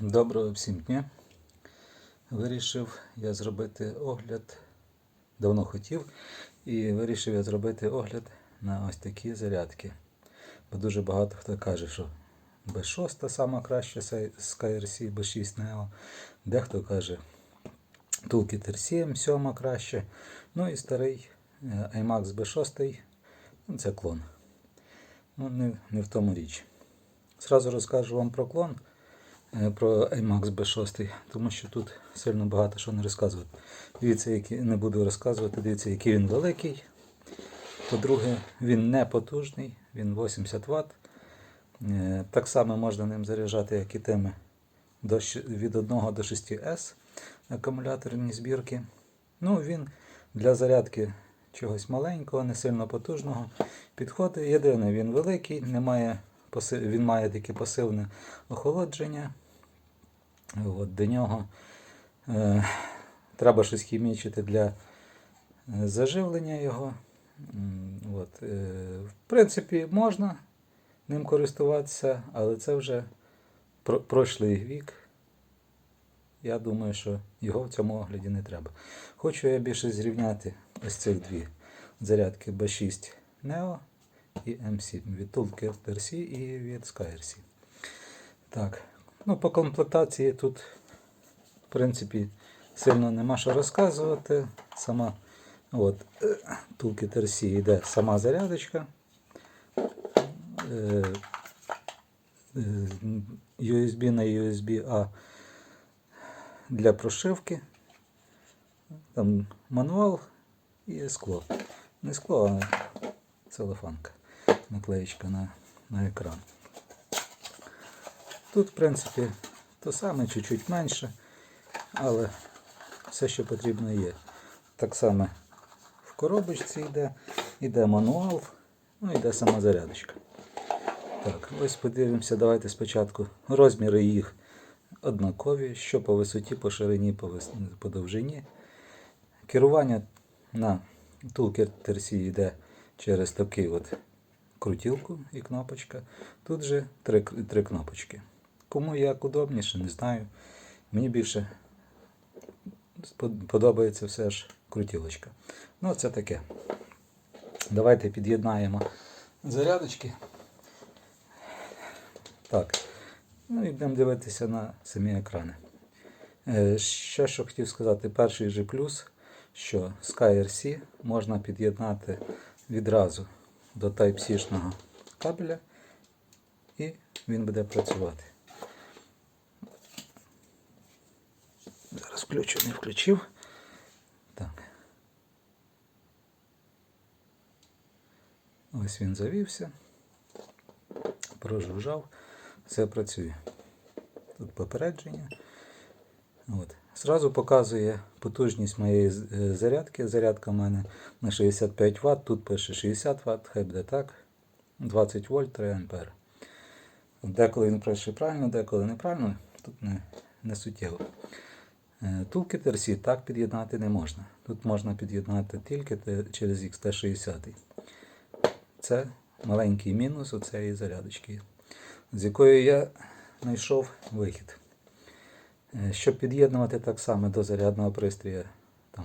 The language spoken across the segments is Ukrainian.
Доброго всім дня. Вирішив я зробити огляд, давно хотів, і вирішив я зробити огляд на ось такі зарядки. Бо дуже багато хто каже, що B6 сама краща з KRC B6 Neo. Дехто каже Toolkit R7 7 краще. Ну і старий е, iMax B6, ну, це клон. Ну, не, не в тому річ. Зразу розкажу вам про клон, е, про iMax B6, тому що тут сильно багато що не розказувати. Дивіться, який, не буду розказувати, дивіться, який він великий. По-друге, він не потужний, він 80 Вт. Е, Так само можна ним заряджати, як і тими від 1 до 6S акумуляторні збірки. Ну, він для зарядки чогось маленького, не сильно потужного підходить. Єдине, він великий, не має, паси- він має таке пасивне охолодження. От, до нього е, треба щось хімічити для е, заживлення його. От, е, в принципі, можна ним користуватися, але це вже про- прошлий вік. Я думаю, що його в цьому огляді не треба. Хочу я більше зрівняти ось цих дві зарядки B6 Neo і M7 від Toolkit RC і від SkyRC. Так, ну по комплектації тут, в принципі, сильно нема що розказувати. Сама от, е, Toolkit RC йде сама зарядочка. Е, е, USB на USB-A для прошивки. Там мануал і скло. Не скло, а целофанка. Наклеєчка на, на екран. Тут, в принципі, то саме, чуть-чуть менше, але все, що потрібно є. Так само в коробочці йде, йде мануал, ну йде сама зарядочка. Так, ось подивимося, давайте спочатку розміри їх однакові, що по висоті, по ширині, по, вис... по довжині. Керування на RC йде через такий от крутілку і кнопочка. Тут же три, три кнопочки. Кому як удобніше, не знаю. Мені більше подобається все ж крутілочка. Ну, це таке. Давайте під'єднаємо зарядочки. Так. Ну і будемо дивитися на самі екрани. Е, Ще що хотів сказати, перший же плюс, що SkyRC можна під'єднати відразу до Type-C-шного кабеля і він буде працювати. Зараз включу, не включив. Так. Ось він завівся, прожужжав, все працює. Тут попередження. От. Зразу показує потужність моєї е, зарядки. Зарядка в мене на 65 Вт, тут пише 60 Вт, хай буде так. 20 вольт 3 ампер. Деколи він пише правильно, деколи неправильно, тут не, не суттєво. Е, Toolkit так під'єднати не можна. Тут можна під'єднати тільки через XT60. Це маленький мінус цієї зарядочки, з якою я знайшов вихід. Е, Щоб під'єднувати так само до зарядного пристрою, там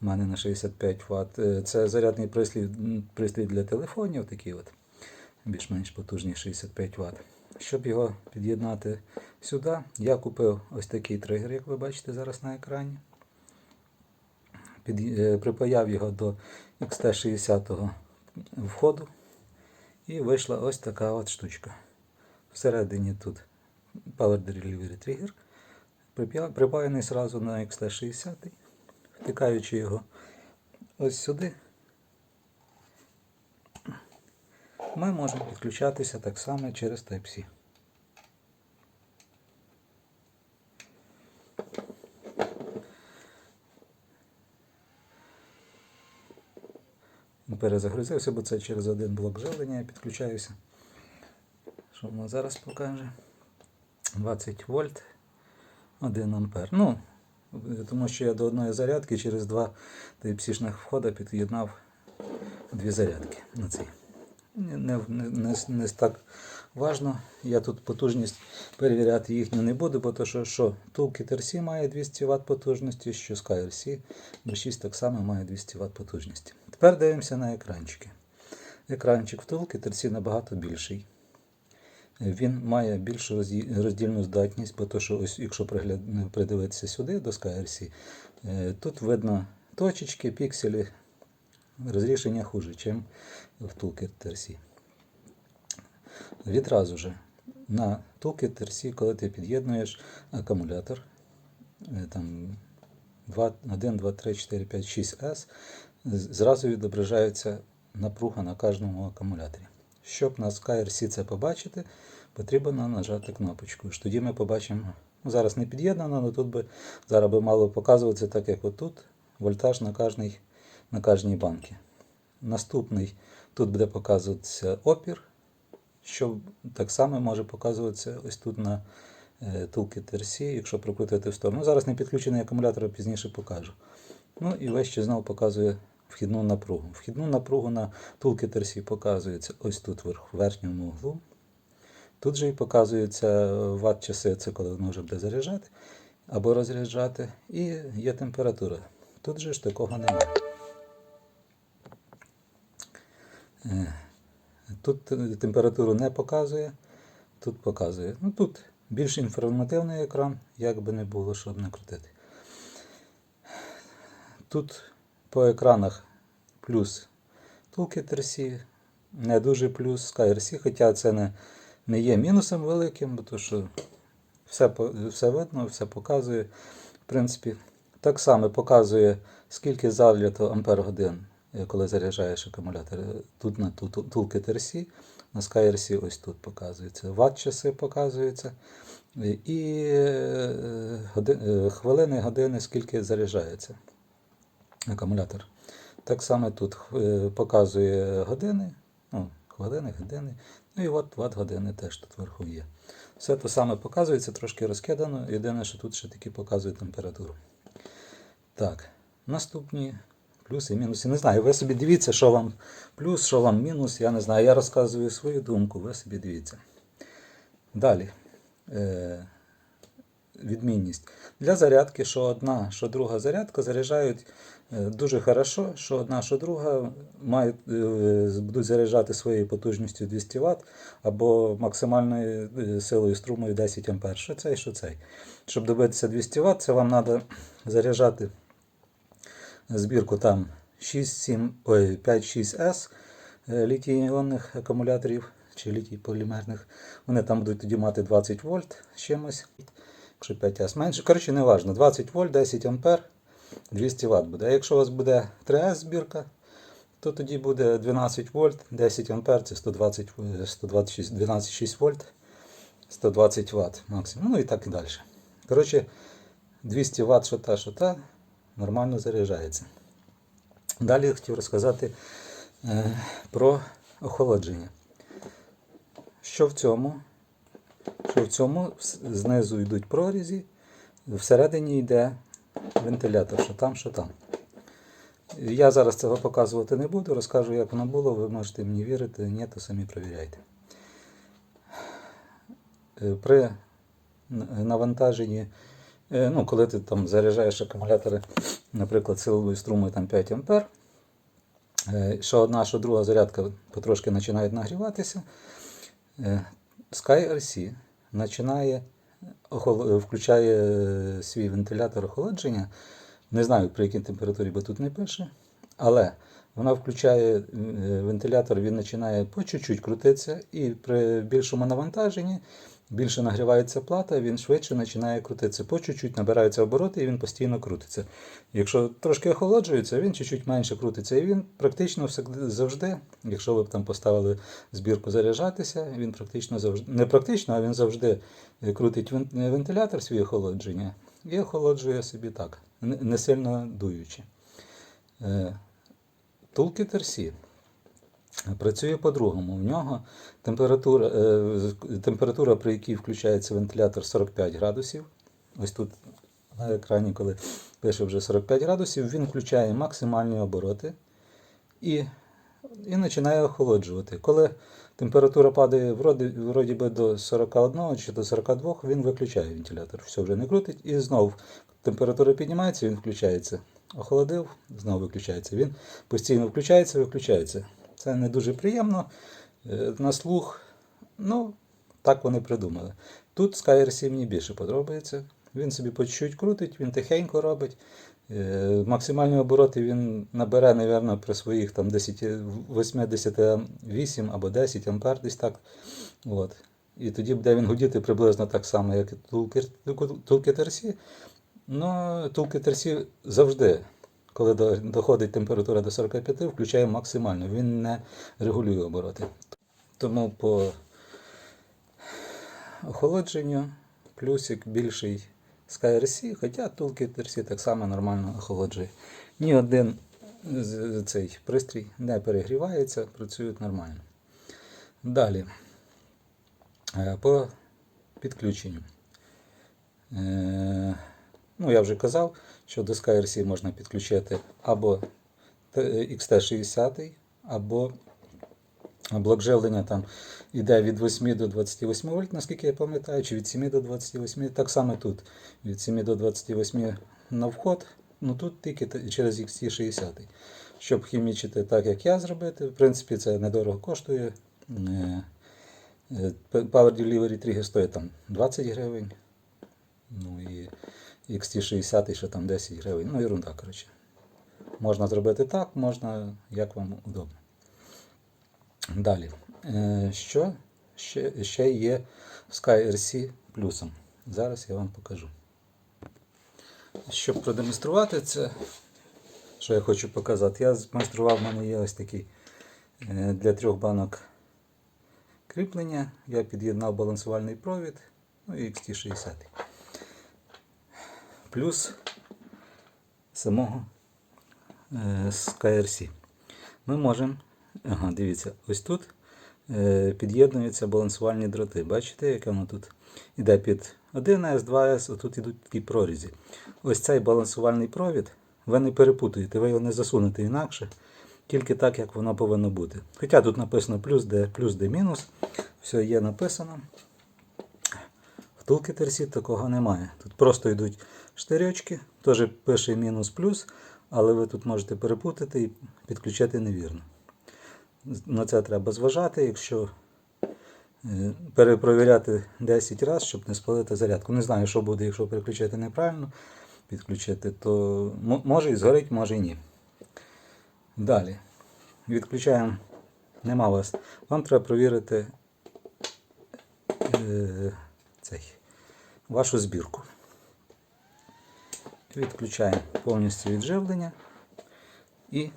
в мене на 65 Вт, е, це зарядний пристрій, пристрій для телефонів, такий от, більш-менш потужний 65 Вт. Щоб його під'єднати сюди, я купив ось такий тригер, як ви бачите зараз на екрані. Під, е, припаяв його до XT60 входу. І вийшла ось така от штучка. Всередині тут Power Delivery Trigger. Припаяний зразу на XT60, втикаючи його ось сюди. Ми можемо підключатися так само через Type-C. Перезагрузився, бо це через один блок живлення я підключаюся. Що воно зараз покаже? 20 вольт, 1 ампер. Ну, тому що я до одної зарядки через два type входа під'єднав дві зарядки на цей. Не, не, не, не, так важно, я тут потужність перевіряти їхню не буду, бо то що, що Toolkit RC має 200 Вт потужності, що SkyRC B6 так само має 200 Вт потужності. Тепер дивимося на екранчики. Екранчик в Toolkit RC набагато більший. Він має більшу роздільну здатність, бо то, що ось, якщо придивитися сюди до SkyRC, е, тут видно точечки, пікселі, розрішення хуже, ніж в Toolkit RC. Відразу же на Toolkit RC, коли ти під'єднуєш акумулятор, е, там 2, 1, 2, 3, 4, 5, 6 S, зразу відображається напруга на кожному акумуляторі. Щоб на SkyRC це побачити, потрібно нажати кнопочку. Аж Тоді ми побачимо, ну, зараз не під'єднано, але тут би зараз би мало показуватися, так як отут, вольтаж на кожній, на кожній банці. Наступний тут буде показуватися опір, що так само може показуватися ось тут на е, Toolkit RC, якщо прокрутити в сторону. Ну, Зараз не підключений акумулятор, пізніше покажу. Ну і весь ще знову показує вхідну напругу. Вхідну напругу на RC показується ось тут в верхньому углу. Тут же і показується ватт часи, це коли воно вже буде заряджати або розряджати. І є температура. Тут же ж такого немає. Е, Тут е, температуру не показує, тут показує. Ну тут більш інформативний екран, як би не було, щоб не крутити. Тут по екранах плюс Toolkit RC, не дуже плюс SkyRC, хоча це не, не є мінусом великим, бо то що все, все видно, все показує. В принципі, так само показує, скільки залито ампер годин, е, коли заряджаєш акумулятор. Тут на Toolkit RC, на SkyRC ось тут показується. Ватт часи показується. е, І е, годи- е, хвилини, години, скільки заряджається акумулятор. Так само тут е, показує години, ну, хвилини, години. Ну і от ватт години теж тут вверху є. Все те саме показується, трошки розкидано. Єдине, що тут ще таки показує температуру. Так, наступні плюси і мінуси. Не знаю, ви собі дивіться, що вам плюс, що вам мінус. Я не знаю. Я розказую свою думку, ви собі дивіться. Далі. Відмінність. Для зарядки, що одна, що друга зарядка заряджають е, дуже хорошо, що одна, що друга мають, е, будуть заряджати своєю потужністю 200 Вт або максимальною е, силою струмою 10 А. Що цей, що цей. Щоб добитися 200 Вт, це вам треба заряджати збірку там 6-7, ой, 5-6С е, літій-іонних акумуляторів чи літій полімерних. Вони там будуть тоді мати 20 вольт чимось. Якщо 5С менше. Коротше, не важно. 20 вольт, 10 ампер, 200 Вт буде. А якщо у вас буде 3С збірка, то тоді буде 12 вольт, 10 ампер, це 120, е, 126, 12,6 вольт, 120 Вт максимум. Ну і так і далі. Коротше, 200 Вт, що та, що та, нормально заряджається. Далі я хотів розказати е, про охолодження. Що в цьому? Що в цьому знизу йдуть прорізі, всередині йде вентилятор, що там, що там. Я зараз цього показувати не буду, розкажу, як воно було, ви можете мені вірити, ні, то самі перевіряйте. Е, При навантаженні, е, ну, коли ти там заряджаєш акумулятори, наприклад, силовою струмою там 5 А, е, що одна, що друга зарядка потрошки починають нагріватися, SkyRC починає включає е, свій вентилятор охолодження. Не знаю, при якій температурі, бо тут не пише. Але вона включає е, вентилятор, він починає по чуть-чуть крутитися, і при більшому навантаженні більше нагрівається плата, він швидше починає крутитися. По чуть-чуть набираються обороти і він постійно крутиться. Якщо трошки охолоджується, він чуть-чуть менше крутиться. І він практично завжди, якщо ви б там поставили збірку заряджатися, він практично завжди, не практично, а він завжди е, крутить вентилятор свій охолодження і охолоджує собі так, не сильно дуючи. Е, Toolkit RC працює по-другому. В нього температура, е, температура, при якій включається вентилятор 45 градусів. Ось тут на екрані, коли пише вже 45 градусів, він включає максимальні обороти і, і починає охолоджувати. Коли температура падає вроді, вроді би до 41 чи до 42, він виключає вентилятор. Все вже не крутить. І знову температура піднімається, він включається. Охолодив, знову виключається. Він постійно включається, виключається. Це не дуже приємно. Е, На слух, ну, так вони придумали. Тут Skyr мені більше подобається. Він собі по чуть-чуть крутить, він тихенько робить. Е, Максимальні обороти він набере, мабуть, при своїх там 10, 88 або 10 ампер, десь так. От. І тоді буде він гудіти приблизно так само, як і Toolkit RC. Ну, Toolkit RC завжди, коли доходить температура до 45, включає максимально. Він не регулює обороти. Тому по охолодженню плюсик більший SkyRC, хоча Toolkit RC так само нормально охолоджує. Ні один цей пристрій не перегрівається, працюють нормально. Далі. Е, По підключенню. Ну, я вже казав, що до SkyRC можна підключити або XT60, або блок живлення там іде від 8 до 28 вольт, наскільки я пам'ятаю, чи від 7 до 28. Так само тут від 7 до 28 на вход, ну тут тільки через XT60. Щоб хімічити так, як я зробити, в принципі, це недорого коштує. Е, е, Power Delivery Trigger стоїть там 20 гривень. Ну і XT60 ще там 10 гривень. Ну, ерунда, коротше. Можна зробити так, можна як вам удобно. Далі. Е, Що ще, ще є в SkyRC плюсом? Зараз я вам покажу. Щоб продемонструвати це, що я хочу показати, я змайстрував, в мене є ось такий е, для трьох банок кріплення. Я під'єднав балансувальний провід, ну і XT60. Плюс самого е, SkyRC. Ми можемо, ага, дивіться, ось тут е, під'єднуються балансувальні дроти. Бачите, яке воно тут іде під 1С, 2С, отут ідуть такі прорізі. Ось цей балансувальний провід, ви не перепутуєте, ви його не засунете інакше, тільки так, як воно повинно бути. Хоча тут написано плюс Д, плюс Д мінус, все є написано. В Toolkit такого немає. Тут просто йдуть штирьочки, теж пише мінус плюс, але ви тут можете перепутати і підключити невірно. На це треба зважати, якщо е, перепровіряти 10 разів, щоб не спалити зарядку. Не знаю, що буде, якщо переключити неправильно, підключити, то може і згорить, може і ні. Далі. Відключаємо. Нема вас. Вам треба провірити е, цей, вашу збірку. Відключаємо повністю відживлення і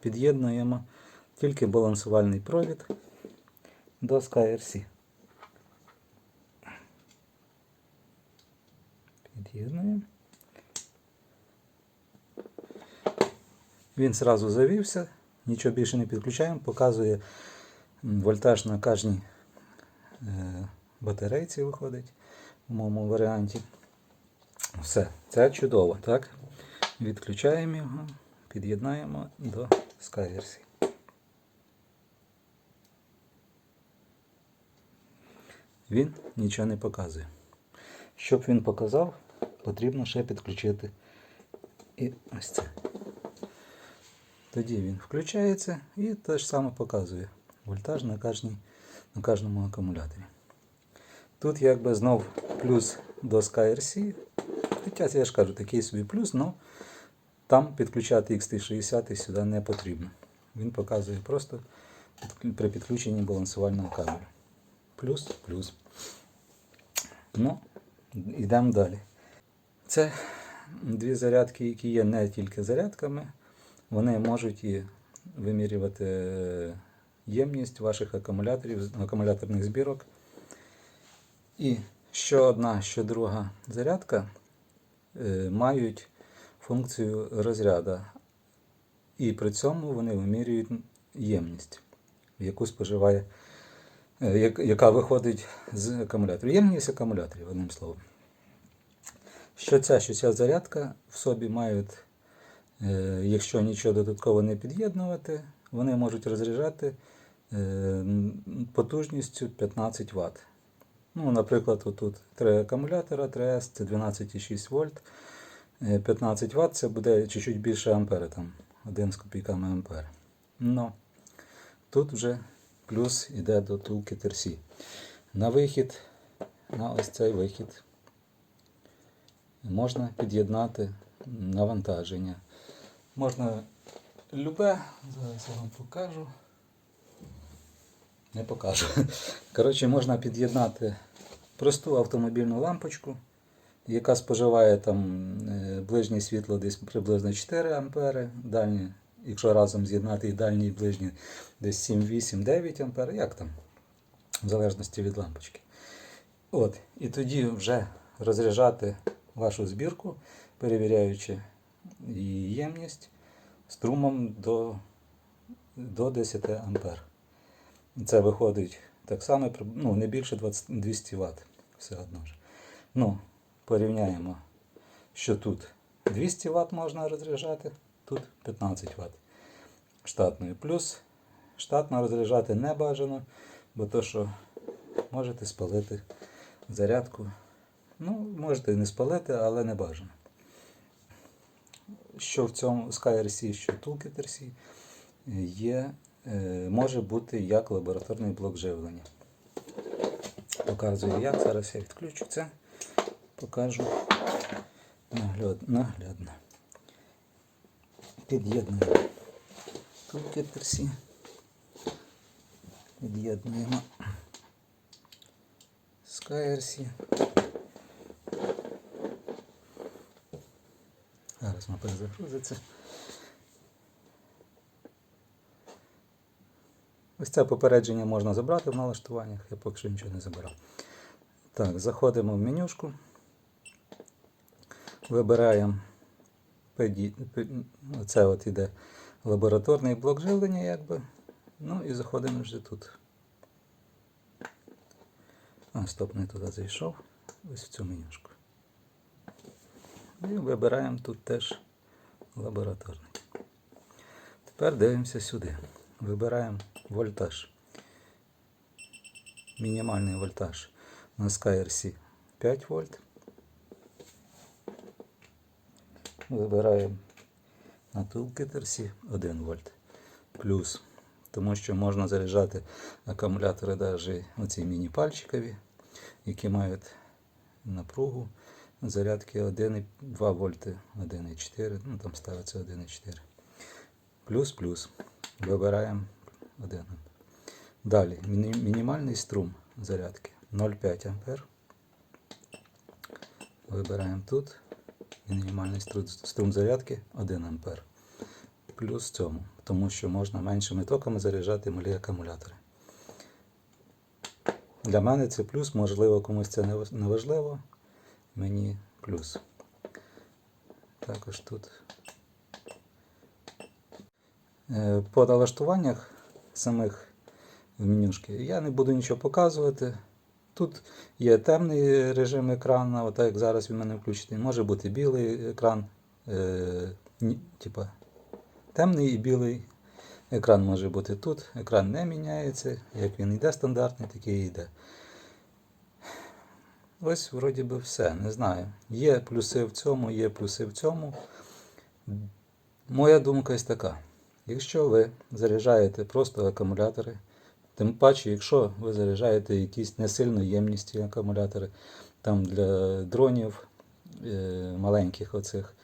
під'єднуємо тільки балансувальний провід до SkyRC. Під'єднуємо. Він зразу завівся, нічого більше не підключаємо, показує вольтаж на кожній е, батарейці виходить в моєму варіанті. Все, це чудово, так? Відключаємо його, під'єднаємо до SkyRC. Він нічого не показує. Щоб він показав, потрібно ще підключити і ось це. Тоді він включається і те ж саме показує вольтаж на, кожній, на кожному акумуляторі. Тут якби знов плюс до SkyRC. Хоча я ж кажу, такий собі плюс, але там підключати XT60 сюди не потрібно. Він показує просто при підключенні балансувального кабелю. Плюс, плюс. Ну, йдемо далі. Це дві зарядки, які є не тільки зарядками, вони можуть і вимірювати е, ємність ваших акумуляторів, акумуляторних збірок. І що одна, що друга зарядка мають функцію розряду. І при цьому вони вимірюють ємність, яку споживає, е, яка виходить з акумулятора. Ємність акумуляторів, одним словом. Що ця, що ця зарядка в собі мають, е, якщо нічого додатково не під'єднувати, вони можуть розряджати е, потужністю 15 Вт. Ну, наприклад, отут три акумулятора 3С, це 12,6 вольт. Е, 15 Вт це буде чуть-чуть більше ампери, там 1 з копійками ампер. Ну, тут вже плюс йде до тулки Терсі. На вихід, на ось цей вихід можна під'єднати навантаження. Можна любе, зараз я вам покажу. Не покажу. Коротше, можна під'єднати просту автомобільну лампочку, яка споживає там е, ближнє світло десь приблизно 4 ампери, дальнє, якщо разом з'єднати і дальні і ближні десь 7, 8, 9 ампер, як там, в залежності від лампочки. От, і тоді вже розряджати вашу збірку, перевіряючи її ємність струмом до, до 10 ампер. Це виходить так само, ну, не більше 20, 200 Вт. Все одно ж. Ну, порівняємо, що тут 200 Вт можна розряджати, тут 15 Вт штатною. Плюс штатно розряджати не бажано, бо то, що можете спалити зарядку. Ну, можете і не спалити, але не бажано. Що в цьому SkyRC, що Toolkit RC є, може бути як лабораторний блок живлення. Показую як. Зараз я відключу це, покажу нагляд, наглядно. Під'єднуємо RC. Під'єднуємо SkyRC. Зараз вона перезагрузиться. Ось це попередження можна забрати в налаштуваннях, я поки що нічого не забирав. Так, заходимо в менюшку. Вибираємо оце от іде лабораторний блок живлення, якби. Ну і заходимо вже тут. А, стоп, не туди зайшов. Ось в цю менюшку. І вибираємо тут теж лабораторний. Тепер дивимося сюди. Вибираємо вольтаж. Мінімальний вольтаж на SkyRC 5 вольт. Вибираємо на Toolkit RC 1 вольт. Плюс. Тому що можна заряджати акумулятори навіть оці міні-пальчикові, які мають напругу зарядки 1,2 вольти, 1,4, ну там ставиться 1,4. Плюс плюс. Вибираємо 1. Далі мінімальний струм зарядки 0,5 ампер. Вибираємо тут. Мінімальний струм, зарядки 1 ампер. Плюс цьому, тому що можна меншими токами заряджати малі акумулятори. Для мене це плюс, можливо, комусь це не важливо. Мені плюс. Також тут. Е, По налаштуваннях самих в менюшки я не буду нічого показувати. Тут є темний режим екрану, отак як зараз він мене включений. Може бути білий екран, е, типа темний і білий екран може бути тут. Екран не міняється. Як він йде стандартний, такий і йде. Ось вроді би все. Не знаю. Є плюси в цьому, є плюси в цьому. Моя думка ось така. Якщо ви заряджаєте просто акумулятори, тим паче, якщо ви заряджаєте якісь не сильно ємністі акумулятори, там для дронів е, маленьких оцих,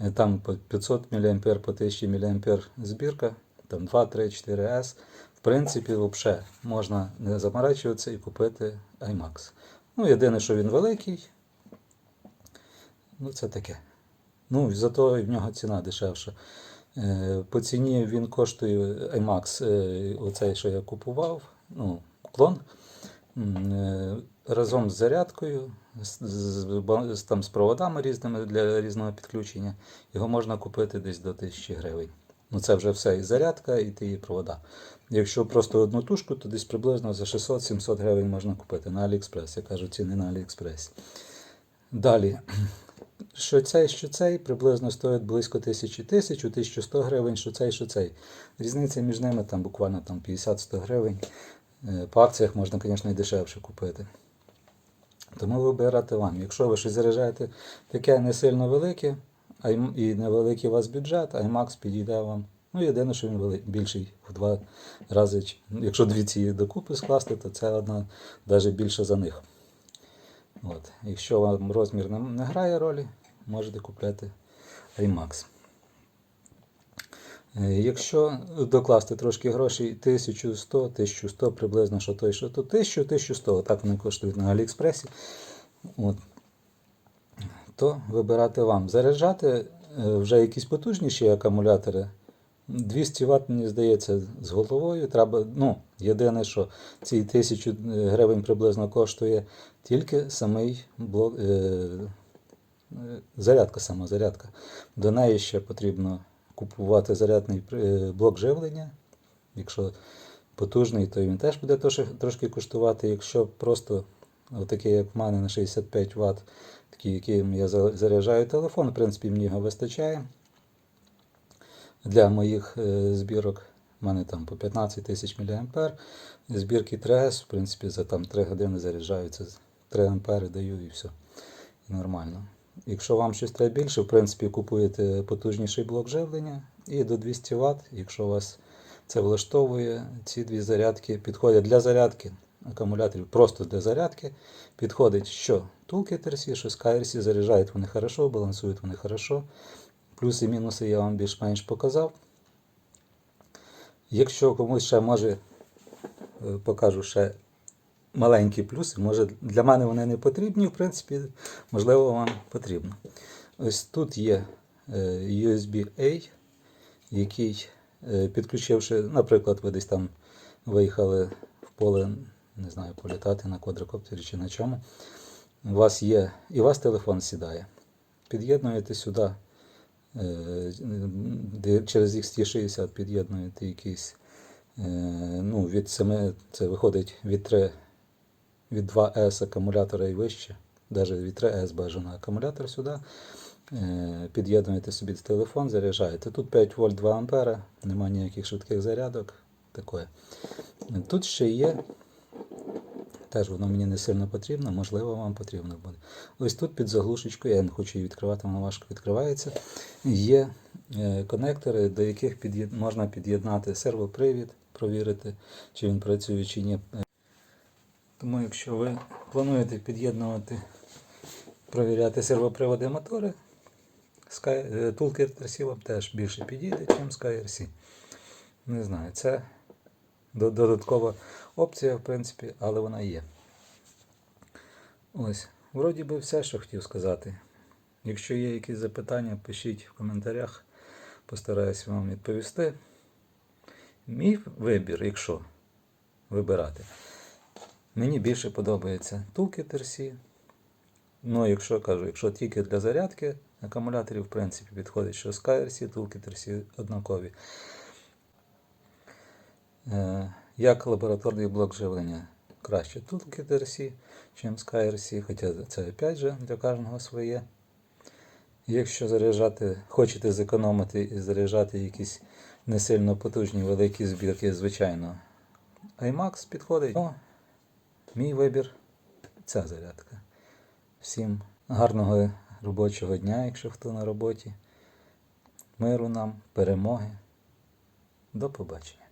е, там по 500 мА, по 1000 мА збірка, там 2, 3, 4 С. В принципі, взагалі можна не заморачуватися і купити IMAX. Ну, єдине, що він великий. Ну, це таке. Ну, зато і в нього ціна дешевша. Е, По ціні він коштує IMAX, е, оцей, що я купував, ну, клон. е, Разом з зарядкою, з, з, там, з проводами різними для різного підключення. Його можна купити десь до 1000 гривень. Ну, це вже все і зарядка, і ті і провода. Якщо просто одну тушку, то десь приблизно за 600-700 гривень можна купити на AliExpress. Я кажу, ціни на AliExpress. Далі, що цей, що цей приблизно стоїть близько тисячі тисяч, 1100 гривень, що цей, що цей. Різниця між ними там буквально там 50-100 гривень. Е, По акціях можна, звісно, і дешевше купити. Тому вибирати вам. Якщо ви щось заряджаєте таке не сильно велике, і невеликий у вас бюджет, IMAX підійде вам. Ну, єдине, що він більший в два рази. ну, Якщо дві ці докупи скласти, то це одна навіть більше за них. От. Якщо вам розмір не, грає ролі, можете купляти IMAX. Е, Якщо докласти трошки грошей 1100, 1100 приблизно, що той, що то 1000, 1100, так вони коштують на Аліекспресі. От. То вибирати вам. Заряджати е, вже якісь потужніші акумулятори. 200 Вт, мені здається, з головою. Треба, ну, єдине, що ці 1000 гривень приблизно коштує тільки самий блок, е, е, зарядка, сама зарядка. До неї ще потрібно купувати зарядний е, блок живлення. Якщо потужний, то він теж буде трошки, коштувати. Якщо просто отакий, як в мене на 65 Вт, такий, яким я заряджаю телефон, в принципі, мені його вистачає. Для моїх е, збірок в мене там по 15 тисяч мА. Збірки 3С, в принципі, за там 3 години заряджаються. 3 ампери даю і все. Нормально. Якщо вам щось треба більше, в принципі, купуєте потужніший блок живлення і до 200 Вт, якщо вас це влаштовує, ці дві зарядки підходять для зарядки акумуляторів, просто для зарядки. Підходить що Toolkit RC, що SkyRC, заряджають вони хорошо, балансують вони хорошо. Плюси і мінуси я вам більш-менш показав. Якщо комусь ще може е, покажу ще маленькі плюси, може для мене вони не потрібні, в принципі, можливо, вам потрібно. Ось тут є е, USB-A, який, е, підключивши, наприклад, ви десь там виїхали в поле, не знаю, політати на квадрокоптері чи на чому. У вас є, і у вас телефон сідає. Під'єднуєте сюди де через XT60 під'єднуєте якийсь, е, ну, від 7, це виходить від 3, від 2S акумулятора і вище, навіть від 3S бажано акумулятор сюди. Е, Під'єднуєте собі телефон, заряджаєте. Тут 5 вольт 2 ампера, немає ніяких швидких зарядок. Таке. Тут ще є Теж воно мені не сильно потрібно, можливо, вам потрібно буде. Ось тут під заглушечкою, я не хочу її відкривати, вона важко відкривається. Є е, конектори, до яких під'єд- можна під'єднати сервопривід, провірити, чи він працює, чи ні. Тому, якщо ви плануєте під'єднувати, провіряти сервоприводи мотори, Sky, е, Toolkit вам теж більше підійде, ніж SkyRC. Не знаю, це додаткова опція, в принципі, але вона є. Ось, вроді би все, що хотів сказати. Якщо є якісь запитання, пишіть в коментарях, постараюсь вам відповісти. Мій вибір, якщо вибирати, мені більше подобається Toolkit RC. Ну, якщо кажу, якщо тільки для зарядки акумуляторів, в принципі, підходить, що SkyRC, Toolkit RC однакові. Е, Як лабораторний блок живлення краще Toolkit RC, ніж SkyRC, хоча це опять же для кожного своє. Якщо заряджати, хочете зекономити і заряджати якісь не сильно потужні великі збірки, звичайно, IMAX підходить. О, мій вибір ця зарядка. Всім гарного робочого дня, якщо хто на роботі. Миру нам, перемоги. До побачення.